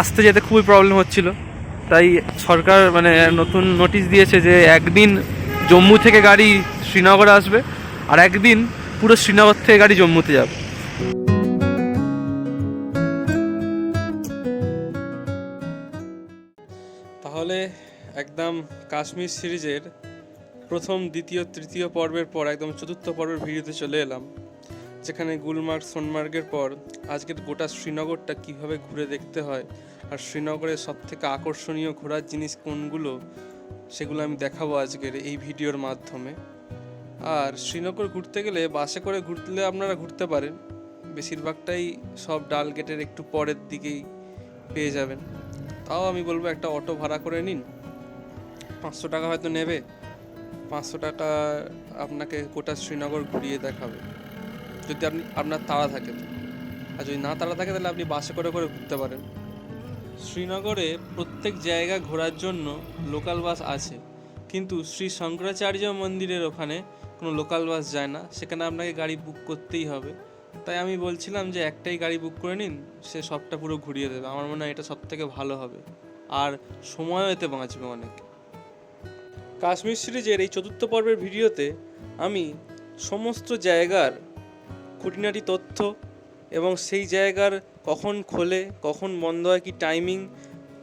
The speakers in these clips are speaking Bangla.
আসতে যেতে খুবই প্রবলেম হচ্ছিল। তাই সরকার মানে নতুন নোটিশ দিয়েছে যে একদিন জম্মু থেকে গাড়ি শ্রীনগর আসবে আর একদিন পুরো শ্রীনগর থেকে গাড়ি জম্মুতে যাবে। তাহলে একদম কাশ্মীর সিরিজের প্রথম, দ্বিতীয়, তৃতীয় পর্বের পর, একদম চতুর্থ পর্বের ভিডিওতে চলে এলাম। যেখানে গুলমার্গ, সোনমার্গের পর আজকের গোটা শ্রীনগরটা কীভাবে ঘুরে দেখতে হয় আর শ্রীনগরের সব থেকে আকর্ষণীয় ঘোরার জিনিস কোনগুলো সেগুলো আমি দেখাবো আজকের এই ভিডিওর মাধ্যমে। আর শ্রীনগর ঘুরতে গেলে বাসে করে ঘুরলে আপনারা ঘুরতে পারেন। বেশিরভাগটাই সব ডাল গেটের একটু পরের দিকেই পেয়ে যাবেন। তাও আমি বলব একটা অটো ভাড়া করে নিন। পাঁচশো টাকা হয়তো নেবে। পাঁচশো টাকা আপনাকে গোটা শ্রীনগর ঘুরিয়ে দেখাবে। যদি আপনি, আপনার তাড়া থাকে আর যদি না তাড়া থাকে, তাহলে আপনি বাসে করে করে ঘুরতে পারেন। শ্রীনগরে প্রত্যেক জায়গা ঘোরার জন্য লোকাল বাস আছে। কিন্তু শ্রী শঙ্করাচার্য মন্দিরের ওখানে কোনো লোকাল বাস যায় না। সেখানে আপনাকে গাড়ি বুক করতেই হবে। তাই আমি বলছিলাম যে একটাই গাড়ি বুক করে নিন, সে সবটা পুরো ঘুরিয়ে দেবে। আমার মনে হয় এটা সব থেকে ভালো হবে। আর সময়ও এতে বাঁচবে অনেক। কাশ্মীর সিরিজের এই চতুর্থ পর্বের ভিডিওতে আমি সমস্ত জায়গার খুঁটিনাটি তথ্য এবং সেই জায়গার কখন খোলে, কখন বন্ধ হয়, কি টাইমিং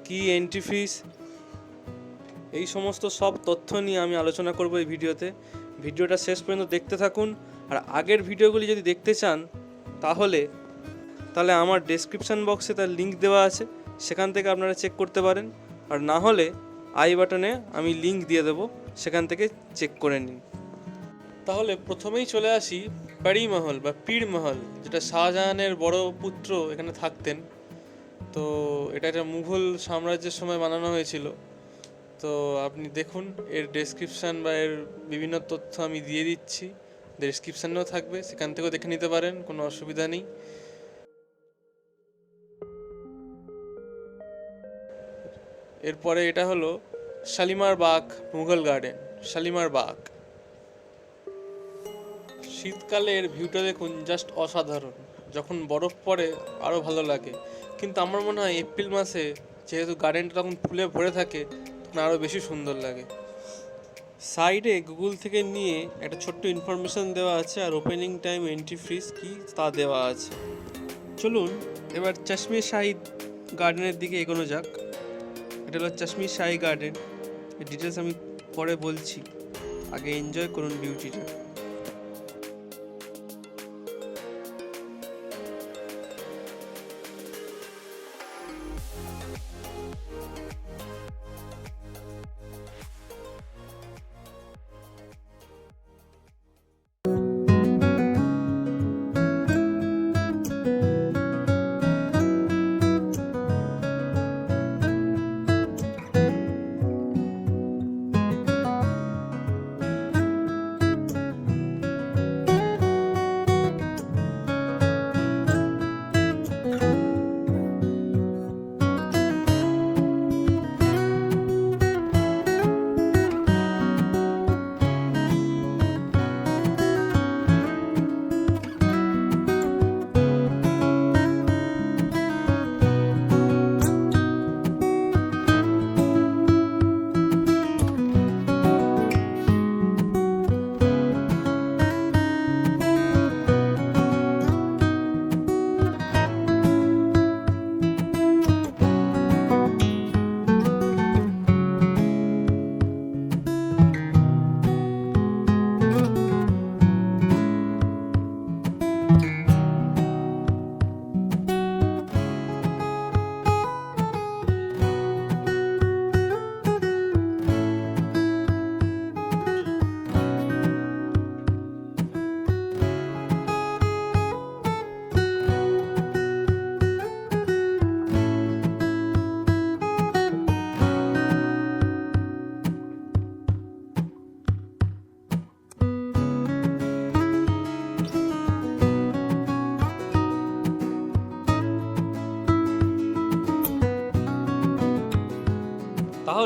কি এন্ট্রি ফিস এই সমস্ত সব তথ্য নিয়ে আমি আলোচনা করব এই ভিডিওতে। ভিডিওটা শেষ পর্যন্ত দেখতে থাকুন। আর আগের ভিডিওগুলি যদি দেখতে চান, তাহলে তাহলে আমার ডেসক্রিপশন বক্সে তার লিঙ্ক দেওয়া আছে। সেখান থেকে আপনারা চেক করতে পারেন। আর না হলে, আই বাটনে আমি লিঙ্ক দিয়ে দেবো। সেখান থেকে চেক করে নিন। তাহলে প্রথমেই চলে আসি প্যারি মহল বা পীর মহল যেটা শাহজাহানের বড় পুত্র এখানে থাকতেন। তো এটা একটা মুঘল সাম্রাজ্যের সময় বানানো হয়েছিল। তো আপনি দেখুন, এর ডেসক্রিপশান বা এর বিভিন্ন তথ্য আমি দিয়ে দিচ্ছি। ডেসক্রিপশানেও থাকবে, সেখান থেকেও দেখে নিতে পারেন, কোনো অসুবিধা নেই। এরপরে এটা হলো শালিমার বাগ, মুঘল গার্ডেন শালিমার বাগ। শীতকালের ভিউটা দেখুন জাস্ট অসাধারণ। যখন বরফ পড়ে আরও ভালো লাগে। কিন্তু আমার মনে হয় এপ্রিল মাসে যেহেতু গার্ডেনটা তখন ফুলে ভরে থাকে, তখন আরও বেশি সুন্দর লাগে। সাইডে গুগল থেকে নিয়ে একটা ছোট্ট ইনফরমেশন দেওয়া আছে, আর ওপেনিং টাইম এন্ট্রি ফিস কি তা দেওয়া আছে। চলুন, এবার চশমে শাহি গার্ডেনের দিকে এগোনো যাক। এটা হলো চশমি শাহি গার্ডেন ডিটেলস আমি পরে বলছি। আগে এনজয় করুন বিউটিটা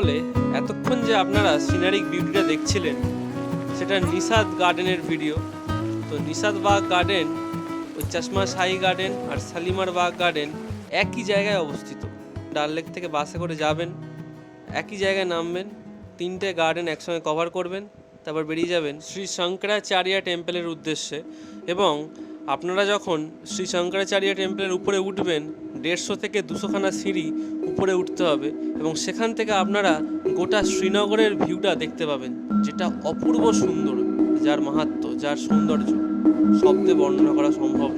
তাহলে এতক্ষণ যে আপনারা সিনারিক বিউটিটা দেখছিলেন, সেটা নিষাদ গার্ডেনের ভিডিও তো নিষাদ বাগ গার্ডেন ও চশমা শাহি গার্ডেন আর সালিমার বাগ গার্ডেন একই জায়গায় অবস্থিত। ডাল লেক থেকে বাসে করে যাবেন, একই জায়গায় নামবেন, তিনটে গার্ডেন একসঙ্গে কভার করবেন, তারপর বেরিয়ে যাবেন শ্রী শঙ্করাচার্য টেম্পলের উদ্দেশ্যে। এবং আপনারা যখন শ্রী শঙ্করাচার্য টেম্পলের উপরে উঠবেন দেড়শো থেকে দুশোখানা সিঁড়ি উপরে উঠতে হবে এবং সেখান থেকে আপনারা গোটা শ্রীনগরের ভিউটা দেখতে পাবেন, যেটা অপূর্ব সুন্দর, যার মাহাত্ম যার সৌন্দর্য শব্দে বর্ণনা করা সম্ভব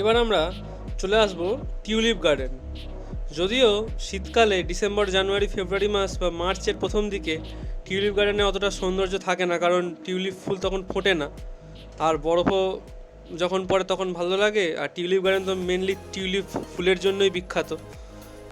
এবার আমরা চলে আসব টিউলিপ গার্ডেন। যদিও শীতকালে ডিসেম্বর, জানুয়ারি, ফেব্রুয়ারি মাস বা মার্চের প্রথম দিকে টিউলিপ গার্ডেনে অতটা সৌন্দর্য থাকে না, কারণ টিউলিপ ফুল তখন ফোটে না। আর বরফও যখন পড়ে তখন ভালো লাগে, আর টিউলিপ গার্ডেন তো মেনলি টিউলিপ ফুলের জন্যই বিখ্যাত।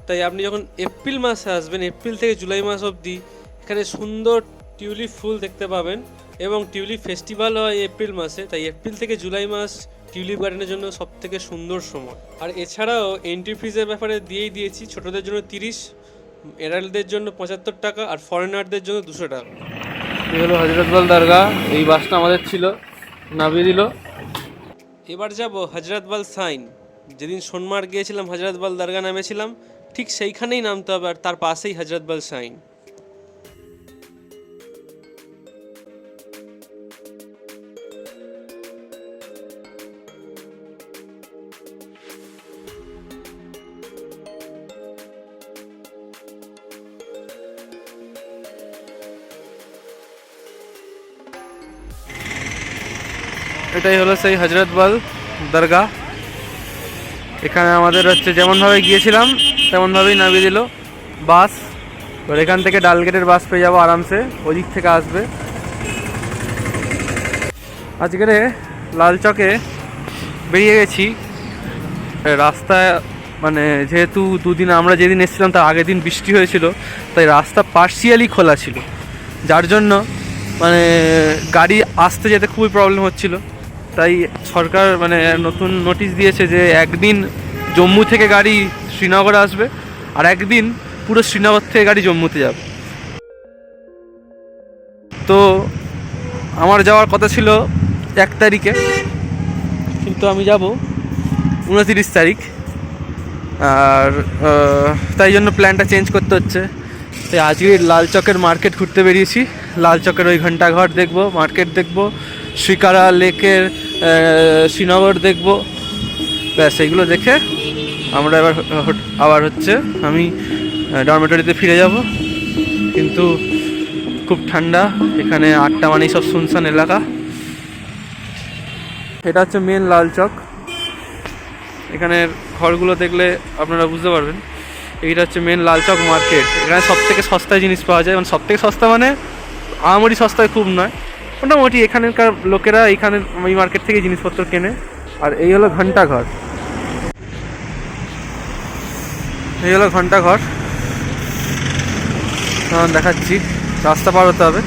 তাই আপনি যখন এপ্রিল মাসে আসবেন, এপ্রিল থেকে জুলাই মাস অবধি এখানে সুন্দর টিউলিপ ফুল দেখতে পাবেন এবং টিউলিপ ফেস্টিভ্যাল হয় এপ্রিল মাসে। তাই এপ্রিল থেকে জুলাই মাস টিউলিপ গার্ডেনের জন্য সব থেকে সুন্দর সময়। আর এছাড়াও এন্ট্রি ফিজের ব্যাপারে দিয়েই দিয়েছি ছোটদের জন্য তিরিশ এডাল্টদের জন্য পঁচাত্তর টাকা আর ফরেনারদের জন্য দুশো টাকা। এই হলো হজরতবল দরগা এই বাসটা আমাদের ছিল নামিয়ে দিল। এবার যাব হজরতবাল সাইন। যেদিন সোনমার্গ গিয়েছিলাম হজরতবাল দরগা নামেছিলাম ঠিক সেইখানেই নামতে হবে আর তার পাশেই হজরতবাল সাইন। এটাই হলো সেই হজরতবল দরগা। এখানে আমাদের হচ্ছে যেমনভাবে গিয়েছিলাম, তেমনভাবেই নামিয়ে দিল বাস। এবার এখান থেকে ডালগেটের বাস পেয়ে যাব আরামসে ওই দিক থেকে আসবে। আজকের লাল চকে বেরিয়ে গেছি। রাস্তায় মানে যেহেতু দুদিন আমরা যেদিন এসেছিলাম তার আগের দিন বৃষ্টি হয়েছিল, তাই রাস্তা পার্সিয়ালি খোলা ছিল। যার জন্য মানে গাড়ি আসতে যেতে খুবই প্রবলেম হচ্ছিল। তাই সরকার মানে নতুন নোটিশ দিয়েছে যে একদিন জম্মু থেকে গাড়ি শ্রীনগরে আসবে আর একদিন পুরো শ্রীনগর থেকে গাড়ি জম্মুতে যাবে। তো আমার যাওয়ার কথা ছিল এক তারিখে, কিন্তু আমি যাব উনতিরিশ তারিখ। আর তাই জন্য প্ল্যানটা চেঞ্জ করতে হচ্ছে। তাই আজকে লাল চকের মার্কেট ঘুরতে বেরিয়েছি। লাল চকের ওই ঘন্টাঘর দেখব মার্কেট দেখব, শ্রীকারা লেকের শ্রীনগর দেখব। ব্যাস, এইগুলো দেখে আমরা এবার আবার হচ্ছে আমি ডরমেটরিতে ফিরে যাব। কিন্তু খুব ঠান্ডা, এখানে আটটা মানেই সব শুনশান এলাকা। এটা হচ্ছে মেন লাল চক। এখানের ঘরগুলো দেখলে আপনারা বুঝতে পারবেন। এইটা হচ্ছে মেন লালচক মার্কেট এখানে সব থেকে সস্তায় জিনিস পাওয়া যায়। মানে সব থেকে সস্তা মানে আমারই সস্তায় খুব নয়। মোটামুটি এখানকার লোকেরা এখানে এই মার্কেট থেকে জিনিসপত্র কেনে। আর এই হলো ঘন্টাঘর। এই হলো ঘন্টাঘর। তখন দেখাচ্ছি, রাস্তা পার হতে হবে।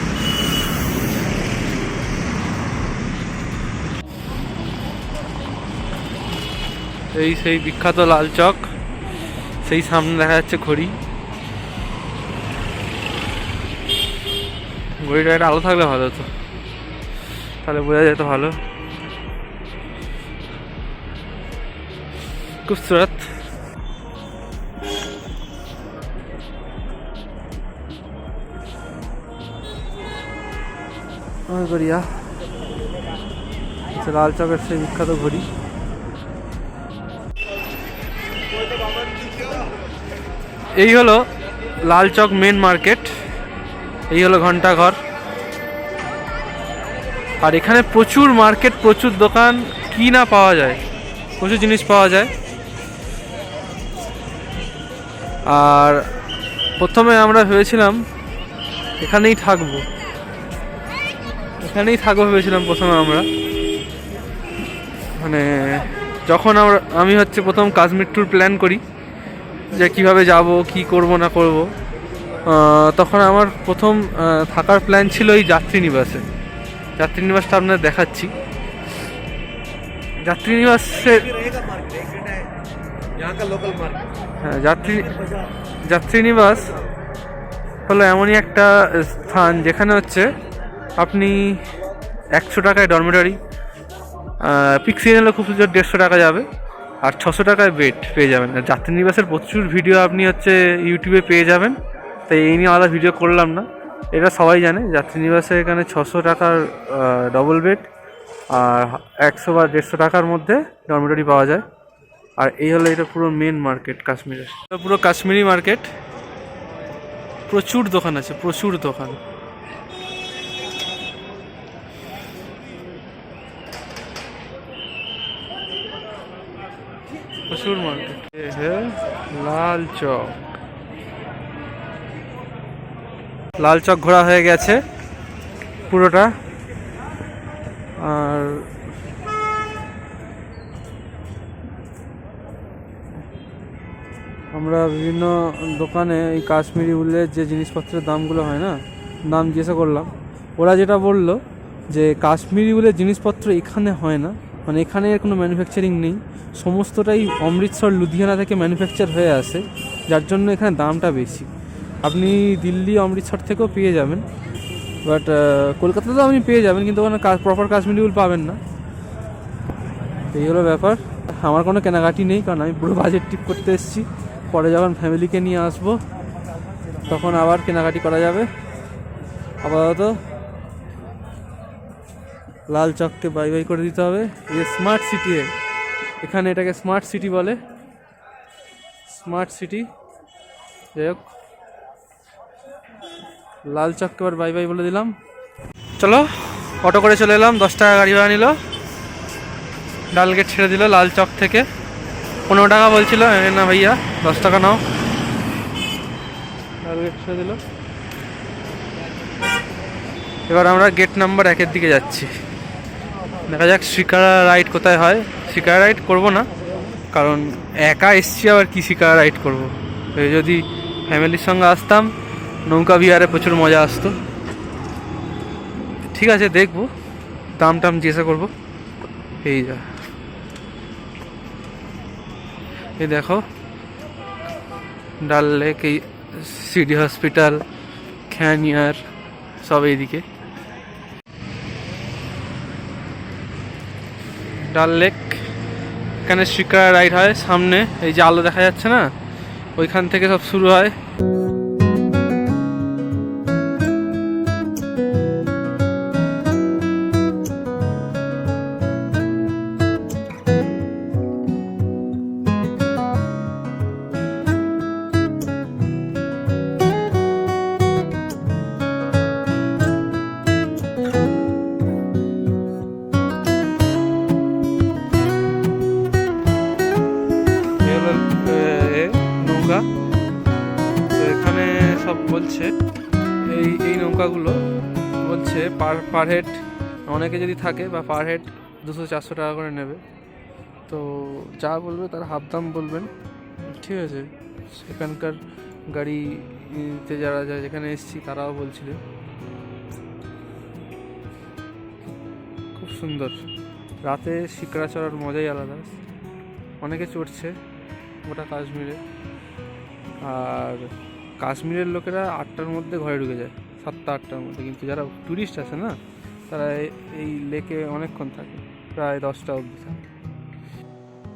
এই সেই বিখ্যাত লাল চক, সেই সামনে দেখা যাচ্ছে ঘড়ি। ঘড়িটা একটা আলো থাকলে ভালো হতো। তাহলে বোঝা যেত ভালো। খুবসুরত গড়িয়া। আচ্ছা লাল চকের সেই বিখ্যাত ঘড়ি। এই হলো লাল চক মেন মার্কেট এই হলো ঘন্টাঘর। আর এখানে প্রচুর মার্কেট, প্রচুর দোকান, কি না পাওয়া যায়? প্রচুর জিনিস পাওয়া যায়। আর প্রথমে আমরা ভেবেছিলাম এখানেই থাকব। এখানেই থাকব ভেবেছিলাম প্রথমে আমরা। মানে যখন আমরা, আমি হচ্ছে প্রথম কাশ্মীর ট্যুর প্ল্যান করি, যে কীভাবে যাব, কি করব, না করব তখন আমার প্রথম থাকার প্ল্যান ছিল এই যাত্রী নিবাসে। যাত্রী নিবাসটা আপনাদের দেখাচ্ছি। যাত্রী নিবাসের হ্যাঁ যাত্রী যাত্রী নিবাস হলো এমনই একটা স্থান যেখানে হচ্ছে আপনি একশো টাকায় ডরমেটারি পিক্সি নিলে খুব সুন্দর দেড়শো টাকা যাবে, আর ছশো টাকায় বেড পেয়ে যাবেন। আর যাত্রী নিবাসের প্রচুর ভিডিও আপনি হচ্ছে ইউটিউবে পেয়ে যাবেন, তাই এই নিয়ে আলাদা ভিডিও করলাম না। এটা সবাই জানে যাত্রীনিবাসে এখানে ছশো টাকার ডবল বেড আর একশো বা দেড়শো টাকার মধ্যে ডরমেটরি পাওয়া যায়। আর এই হলো এটা পুরো মেন মার্কেট কাশ্মীরের। পুরো কাশ্মীরি মার্কেট প্রচুর দোকান আছে, প্রচুর দোকান। প্রচুর মার্কেট লাল চক। লাল চক ঘোরা হয়ে গেছে পুরোটা। আর আমরা বিভিন্ন দোকানে এই কাশ্মীরি উলের যে জিনিসপত্রের দামগুলো হয় না, দাম জিজ্ঞাসা করলাম। ওরা যেটা বলল যে কাশ্মীরি উলের জিনিসপত্র এখানে হয় না মানে এখানে কোনো ম্যানুফ্যাকচারিং নেই। সমস্তটাই অমৃতসর লুধিয়ানা থেকে ম্যানুফ্যাকচার হয়ে আসে, যার জন্য এখানে দামটা বেশি। আপনি দিল্লি, অমৃতসর থেকেও পেয়ে যাবেন। বাট কলকাতাতেও আপনি পেয়ে যাবেন, কিন্তু ওখানে প্রপার কাশ্মীরি উল পাবেন না। এই হলো ব্যাপার। আমার কোনো কেনাকাটি নেই, কারণ আমি পুরো বাজেট টিপ করতে এসেছি। পরে যখন ফ্যামিলিকে নিয়ে আসব, তখন আবার কেনাকাটি করা যাবে। আপাতত লাল চককে বাই বাই করে দিতে হবে। যে স্মার্ট সিটি এখানে এটাকে স্মার্ট সিটি বলে। স্মার্ট সিটি যাই হোক। লাল চককে এবার বাই বাই বলে দিলাম। চলো, অটো করে চলে এলাম, দশ টাকা গাড়ি ভাড়া নিল। ডাল গেট ছেড়ে দিল লাল চক থেকে। পনেরো টাকা বলছিল না ভাইয়া, দশ টাকা নাও। ডাল গেট ছেড়ে দিল। এবার আমরা গেট নাম্বার একের দিকে যাচ্ছি। দেখা যাক শিকারা রাইড কোথায় হয়। শিকারা রাইড করব না, কারণ একা এসছি আবার কি শিকারা রাইড করব। যদি ফ্যামিলির সঙ্গে আসতাম নৌকা বিহারে প্রচুর মজা আসতো। ঠিক আছে, দেখব। দাম টাম জিজ্ঞাসা করব। এই যা। এই দেখো, ডাল লেক, এই সিডি হসপিটাল, খ্যানিয়ার, সব এইদিকে। ডাল লেক, এখানে শিকার রাইড হয় সামনে, এই যে আলো দেখা যাচ্ছে না? ওইখান থেকে সব শুরু হয়। পার হেড অনেকে যদি থাকে বা পার হেড দুশো চারশো টাকা করে নেবে। তো যা বলবে তার হাফ দাম বলবেন। ঠিক আছে? সেখানকার গাড়িতে যারা যায় যেখানে এসছি তারাও বলছিল। খুব সুন্দর। রাতে শিকড়া চড়ার মজাই আলাদা। অনেকে চড়ছে গোটা কাশ্মীরে। আর কাশ্মীরের লোকেরা আটটার মধ্যে ঘরে ঢুকে যায়। সাতটা আটটার মধ্যে। কিন্তু যারা ট্যুরিস্ট আছে না তারা এই লেকে অনেকক্ষণ থাকে প্রায় দশটা অবধি থাকে।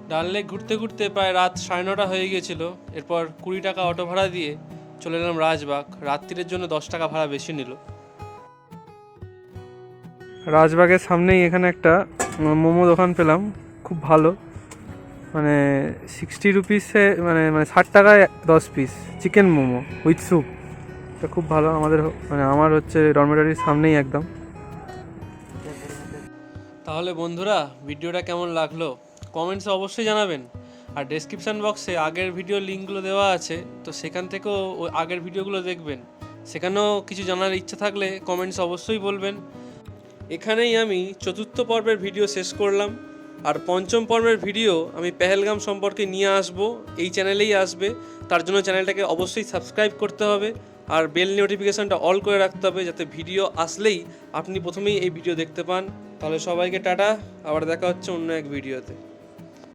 ডাল লেক ঘুরতে ঘুরতে প্রায় রাত সাড়ে নটা হয়ে গিয়েছিল। এরপর কুড়ি টাকা অটো ভাড়া দিয়ে চলে এলাম রাজবাগ। রাত্রির জন্য দশ টাকা ভাড়া বেশি নিল। রাজবাগের সামনেই এখানে একটা মোমো দোকান পেলাম। খুব ভালো। মানে সিক্সটি রুপিসে মানে মানে ষাট টাকায় দশ piece chicken momo with soup এটা খুব ভালো আমাদের মানে আমার হচ্ছে ডরমেটারির সামনেই একদম। তাহলে বন্ধুরা, ভিডিওটা কেমন লাগল? কমেন্টসে অবশ্যই জানাবেন। আর ডেসক্রিপশান বক্সে আগের ভিডিও লিঙ্কগুলো দেওয়া আছে, তো সেখান থেকেও ওই আগের ভিডিওগুলো দেখবেন। সেখানেও কিছু জানার ইচ্ছা থাকলে কমেন্টস অবশ্যই বলবেন। এখানেই আমি চতুর্থ পর্বের ভিডিও শেষ করলাম। আর পঞ্চম পর্বের ভিডিও আমি পেহেলগাম সম্পর্কে নিয়ে আসব। এই চ্যানেলেই আসবে। তার জন্য চ্যানেলটাকে অবশ্যই সাবস্ক্রাইব করতে হবে। আর বেল নোটিফিকেশানটা অল করে রাখতে হবে যাতে ভিডিও আসলেই আপনি প্রথমেই এই ভিডিও দেখতে পান। তাহলে সবাইকে টাটা, আবার দেখা হচ্ছে অন্য এক ভিডিওতে